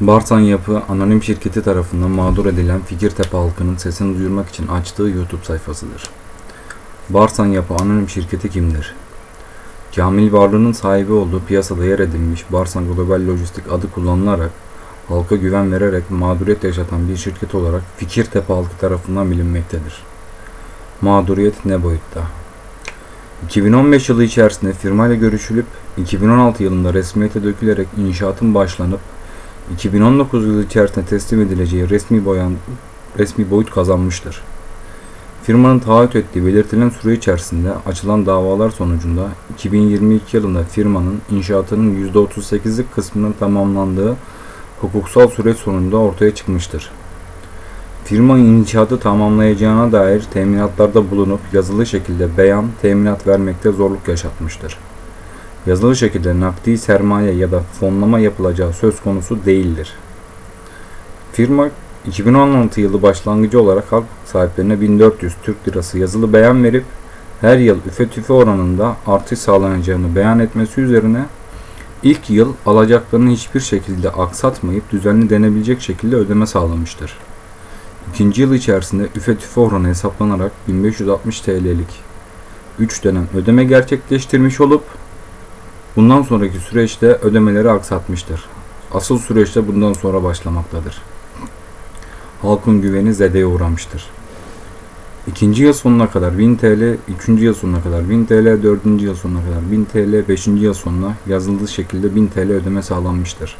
Barsan Yapı anonim şirketi tarafından mağdur edilen Fikirtepe halkının sesini duyurmak için açtığı YouTube sayfasıdır. Barsan Yapı anonim şirketi kimdir? Kamil varlığının sahibi olduğu piyasada yer edinmiş Barsan Global Lojistik adı kullanılarak halka güven vererek mağduriyet yaşatan bir şirket olarak Fikirtepe halkı tarafından bilinmektedir. Mağduriyet ne boyutta? 2015 yılı içerisinde firmayla görüşülüp 2016 yılında resmiyete dökülerek inşaatın başlanıp 2019 yılı içerisinde teslim edileceği resmi boyan resmi boyut kazanmıştır. Firmanın taahhüt ettiği belirtilen süre içerisinde açılan davalar sonucunda 2022 yılında firmanın inşaatının %38'lik kısmının tamamlandığı hukuksal süreç sonunda ortaya çıkmıştır. Firma inşaatı tamamlayacağına dair teminatlarda bulunup yazılı şekilde beyan teminat vermekte zorluk yaşatmıştır. Yazılı şekilde nakdi sermaye ya da fonlama yapılacağı söz konusu değildir. Firma 2016 yılı başlangıcı olarak halk sahiplerine 1400 Türk Lirası yazılı beyan verip her yıl üfe tüfe oranında artış sağlanacağını beyan etmesi üzerine ilk yıl alacaklarını hiçbir şekilde aksatmayıp düzenli denebilecek şekilde ödeme sağlamıştır. İkinci yıl içerisinde üfe tüfe oranı hesaplanarak 1560 TL'lik 3 dönem ödeme gerçekleştirmiş olup bundan sonraki süreçte ödemeleri aksatmıştır. Asıl süreçte bundan sonra başlamaktadır. Halkın güveni zedeye uğramıştır. İkinci yıl sonuna kadar 1000 TL, üçüncü yıl sonuna kadar 1000 TL, dördüncü yıl sonuna kadar 1000 TL, beşinci yıl sonuna yazıldığı şekilde 1000 TL ödeme sağlanmıştır.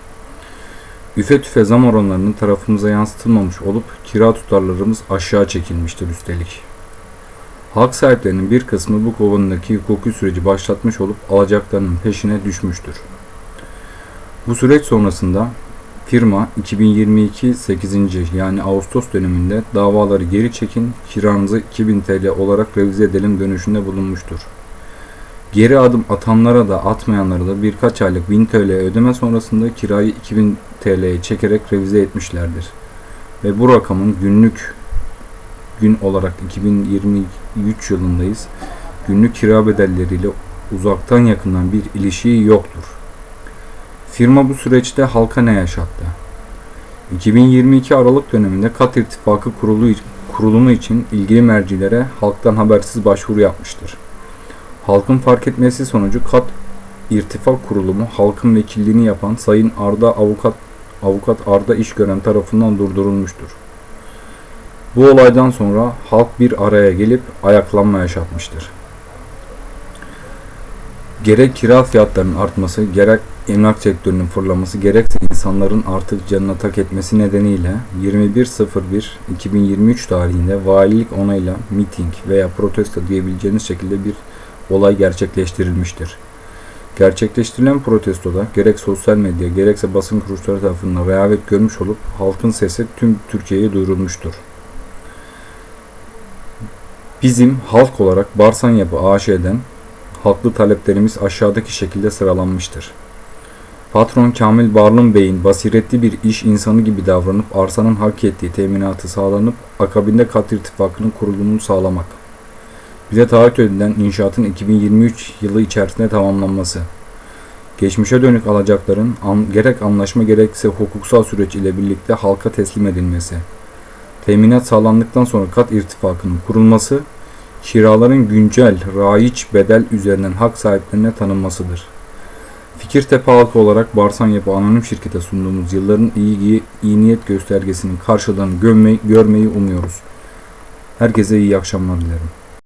Üfe tüfe zam oranlarının tarafımıza yansıtılmamış olup kira tutarlarımız aşağı çekilmiştir üstelik. Halk sahiplerinin bir kısmı bu konudaki hukuki süreci başlatmış olup alacaklarının peşine düşmüştür. Bu süreç sonrasında firma 2022 8. yani Ağustos döneminde davaları geri çekin, kiranızı 2000 TL olarak revize edelim dönüşünde bulunmuştur. Geri adım atanlara da atmayanlara da birkaç aylık 1000 TL ödeme sonrasında kirayı 2000 TL'ye çekerek revize etmişlerdir. Ve bu rakamın günlük gün olarak 2023 yılındayız. Günlük kira bedelleriyle uzaktan yakından bir ilişiği yoktur. Firma bu süreçte halka ne yaşattı? 2022 Aralık döneminde Kat İrtifakı kurulu, kurulumu için ilgili mercilere halktan habersiz başvuru yapmıştır. Halkın fark etmesi sonucu Kat İrtifak Kurulumu halkın vekilliğini yapan Sayın Arda Avukat Avukat Arda İşgören tarafından durdurulmuştur. Bu olaydan sonra halk bir araya gelip ayaklanma yaşatmıştır. Gerek kira fiyatlarının artması, gerek emlak sektörünün fırlaması, gerekse insanların artık canına tak etmesi nedeniyle 21.01.2023 tarihinde valilik onayla miting veya protesto diyebileceğiniz şekilde bir olay gerçekleştirilmiştir. Gerçekleştirilen protestoda gerek sosyal medya gerekse basın kuruluşları tarafından rehavet görmüş olup halkın sesi tüm Türkiye'ye duyurulmuştur. Bizim halk olarak Barsan Yapı AŞ'den haklı taleplerimiz aşağıdaki şekilde sıralanmıştır. Patron Kamil Barlın Bey'in basiretli bir iş insanı gibi davranıp arsanın hak ettiği teminatı sağlanıp akabinde kat irtifakının kurulumunu sağlamak. Bize taahhüt edilen inşaatın 2023 yılı içerisinde tamamlanması. Geçmişe dönük alacakların an, gerek anlaşma gerekse hukuksal süreç ile birlikte halka teslim edilmesi. Teminat sağlandıktan sonra kat irtifakının kurulması, kiraların güncel, raiç bedel üzerinden hak sahiplerine tanınmasıdır. Fikirtepe halkı olarak Barsan Yapı Anonim Şirket'e sunduğumuz yılların iyi, iyi niyet göstergesinin karşılığını görmeyi, görmeyi umuyoruz. Herkese iyi akşamlar dilerim.